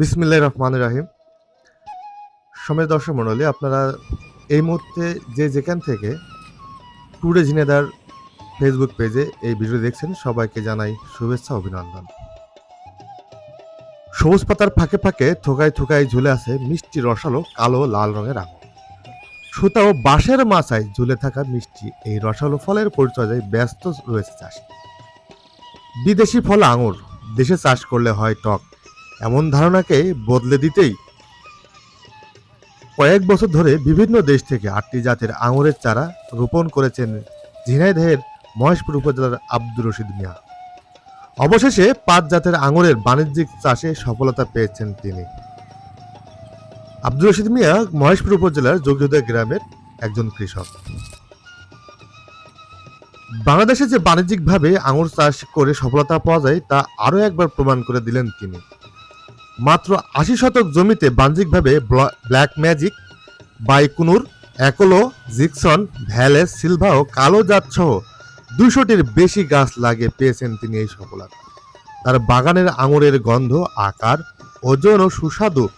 বিসমিল্লাহ রহমান রাহিম। সময় দর্শক মণ্ডলী আপনারা এই মুহূর্তে যে যেখান থেকে টুডে ঝিনেদার ফেসবুক পেজে এই ভিডিও দেখছেন, সবাইকে জানাই শুভেচ্ছা, অভিনন্দন। সবুজ পাতার ফাঁকে ফাঁকে, থোকায় থোকায় ঝুলে আছে মিষ্টি রসালো কালো লাল রঙের আঙুর। সুতা ও বাঁশের মাথায় ঝুলে থাকা মিষ্টি, এই রসালো ফলের পরিচর্যায় ব্যস্ত রয়েছে চাষি। বিদেশি ফল আঙুর, দেশে চাষ করলে হয় টক এমন ধারণাকে বদলে দিতেই কয়েক বছর ধরে বিভিন্ন দেশ থেকে আটটি জাতের আঙুরের চারা রোপণ করেছেন ঝিনাইদহের মহেশপুর উপজেলার আব্দুর রশিদ মিয়া। অবশেষে পাঁচ জাতের আঙুরের বাণিজ্যিক চাষে সফলতা পেয়েছেন তিনি। আব্দুর রশিদ মিয়া মহেশপুর উপজেলার যোগ্যদা গ্রামের একজন কৃষক। বাংলাদেশে যে বাণিজ্যিকভাবে আঙুর চাষ করে সফলতা পাওয়া যায় তা আরও একবার প্রমাণ করে দিলেন তিনি। মাত্র আশি শতক জমিতে বাণিজ্যিকভাবে ব্লা- ব্ল্যাক ম্যাজিক, বাইকুনুর, অ্যাকোলো, জিকসন, ভ্যালেস, সিলভা ও কালো জাত সহ দুশোটির বেশি গাছ লাগিয়ে পেয়েছেন তিনি এই সফলতা তার বাগানের আঙুরের গন্ধ, আকার, ওজন ও সুস্বাদু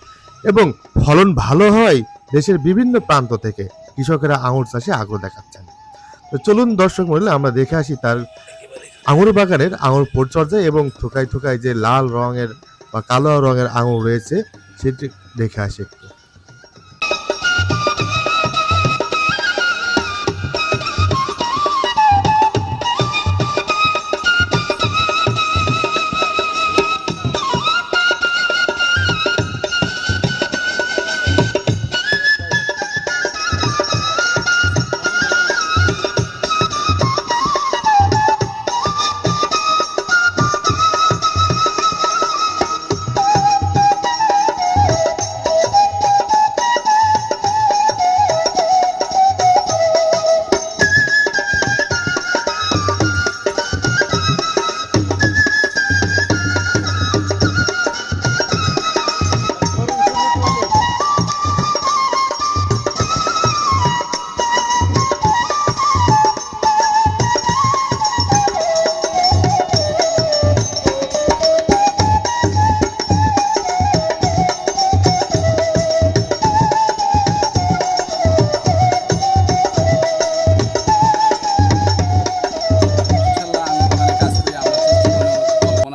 এবং ফলন ভালো হয় দেশের বিভিন্ন প্রান্ত থেকে কৃষকেরা আঙুর চাষে আগ্রহ দেখাচ্ছেন। তো চলুন দর্শক মহলে আমরা দেখে আসি তার আঙুর বাগানের আঙুর পরিচর্যা এবং থোকায় থোকায় যে লাল রঙের বা কালো রঙের আঙুল রয়েছে সেটি দেখে আসি।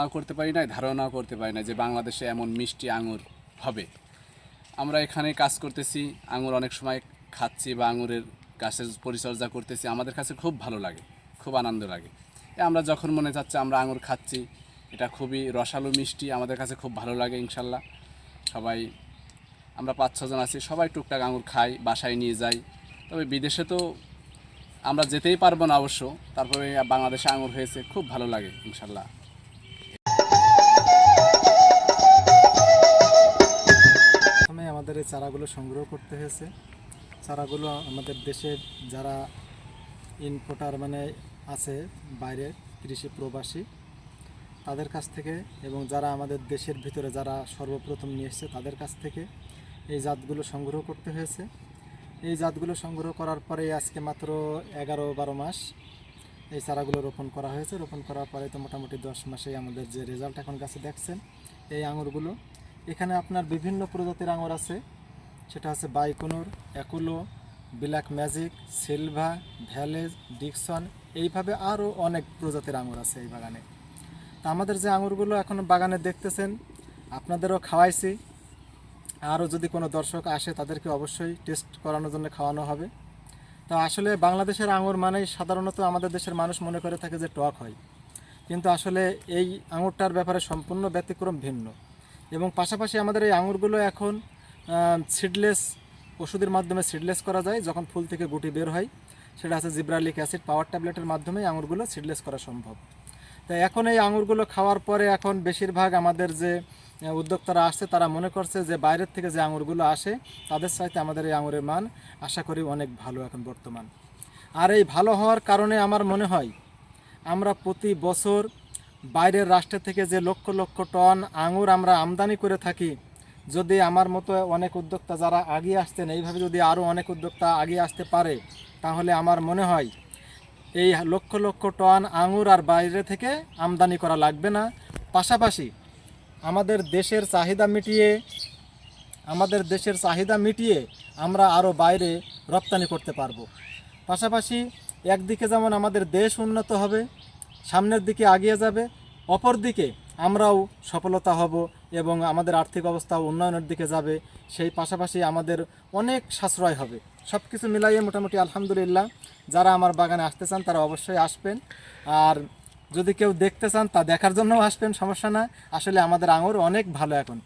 কল্পনাও করতে পারি না ধারণাও করতে পারি না যে বাংলাদেশে এমন মিষ্টি আঙুর হবে। আমরা এখানে কাজ করতেছি, আঙুর অনেক সময় খাচ্ছি বা আঙুরের গাছের পরিচর্যা করতেছি, আমাদের কাছে খুব ভালো লাগে, খুব আনন্দ লাগে। আমরা যখন মনে যাচ্ছে আমরা আঙুর খাচ্ছি, এটা খুবই রসালো মিষ্টি, আমাদের কাছে খুব ভালো লাগে ইনশাল্লাহ। সবাই, আমরা পাঁচ ছজন আছি, সবাই টুকটাক আঙুর খাই, বাসায় নিয়ে যাই। তবে বিদেশে তো আমরা যেতেই পারব না অবশ্য, তারপরে বাংলাদেশে আঙুর হয়েছে, খুব ভালো লাগে ইনশাল্লাহ। চারাগুলো সংগ্রহ করতে হয়েছে। চারাগুলো আমাদের দেশের যারা ইনপোর্টার মানে আছে, বাইরে কৃষি প্রবাসী, তাদের কাছ থেকে এবং যারা আমাদের দেশের ভিতরে যারা সর্বপ্রথম নিয়ে এসছে, তাদের কাছ থেকে এই জাতগুলো সংগ্রহ করতে হয়েছে। এই জাতগুলো সংগ্রহ করার পরে আজকে মাত্র এগারো বারো মাস এই চারাগুলো রোপণ করা হয়েছে। রোপণ করার পরে তো মোটামুটি দশ মাসেই আমাদের যে রেজাল্ট এখন গাছে দেখছেন, এই আঙুরগুলো। এখানে আপনার বিভিন্ন প্রজাতির আঙুর আছে। সেটা হচ্ছে বাইকনুর, অ্যাকুলো, ব্ল্যাক ম্যাজিক, সিলভা, ভ্যালেজ, ডিকসন, এইভাবে আরও অনেক প্রজাতির আঙুর আছে এই বাগানে। তা আমাদের যে আঙুরগুলো এখন বাগানে দেখতেছেন, আপনাদেরও খাওয়াইছি। আরও যদি কোনো দর্শক আসে, তাদেরকে অবশ্যই টেস্ট করানোর জন্য খাওয়ানো হবে। তা আসলে বাংলাদেশের আঙুর মানেই সাধারণত আমাদের দেশের মানুষ মনে করে থাকে যে টক হয়। কিন্তু আসলে এই আঙুরটার ব্যাপারে সম্পূর্ণ ব্যতিক্রম ভিন্ন। এবং পাশাপাশি আমাদের এই আঙুরগুলো এখন সিডলেস ওষুধের মাধ্যমে সিডলেস করা যায়, যখন ফুল থেকে গুটি বের হয়। সেটা আছে জিব্রালিক অ্যাসিড পাওয়ার ট্যাবলেটের মাধ্যমে আঙুরগুলো সিডলেস করা সম্ভব। তাই এখন এই আঙুরগুলো খাওয়ার পরে এখন বেশিরভাগ আমাদের যে উদ্যোক্তারা আসছে, তারা মনে করছে যে, বাইরের থেকে যে আঙুরগুলো আসে, তাদের চাইতে আমাদের এই আঙুরের মান আশা করি অনেক ভালো এখন বর্তমান। আর এই ভালো হওয়ার কারণে আমার মনে হয়, আমরা প্রতি বছর বাইরের রাষ্ট্র থেকে যে লক্ষ লক্ষ টন আঙুর আমরা আমদানি করে থাকি যদি আমার মতো অনেক উদ্যোক্তা যারা আগিয়ে আসতেন এইভাবে যদি আরও অনেক উদ্যোক্তা আগিয়ে আসতে পারে, তাহলে আমার মনে হয় এই লক্ষ লক্ষ টন আঙুর আর বাইরে থেকে আমদানি করা লাগবে না। পাশাপাশি আমাদের দেশের চাহিদা মিটিয়ে, আমাদের দেশের চাহিদা মিটিয়ে আমরা আরও বাইরে রপ্তানি করতে পারব। পাশাপাশি একদিকে যেমন আমাদের দেশ উন্নত হবে, সামনের দিকে আগিয়ে যাবে অপর দিকে আমরাও সফলতা হব এবং আমাদের আর্থিক অবস্থা উন্নয়নের দিকে যাবে। সেই পাশাপাশি আমাদের অনেক সাশ্রয় হবে। সব কিছু মিলাইয়ে মোটামুটি আলহামদুলিল্লাহ, যারা আমার বাগানে আসতে চান তারা অবশ্যই আসবেন। আর যদি কেউ দেখতে চান তা দেখার জন্যও আসবেন, সমস্যা না। আসলে আমাদের আঙুর অনেক ভালো এখন।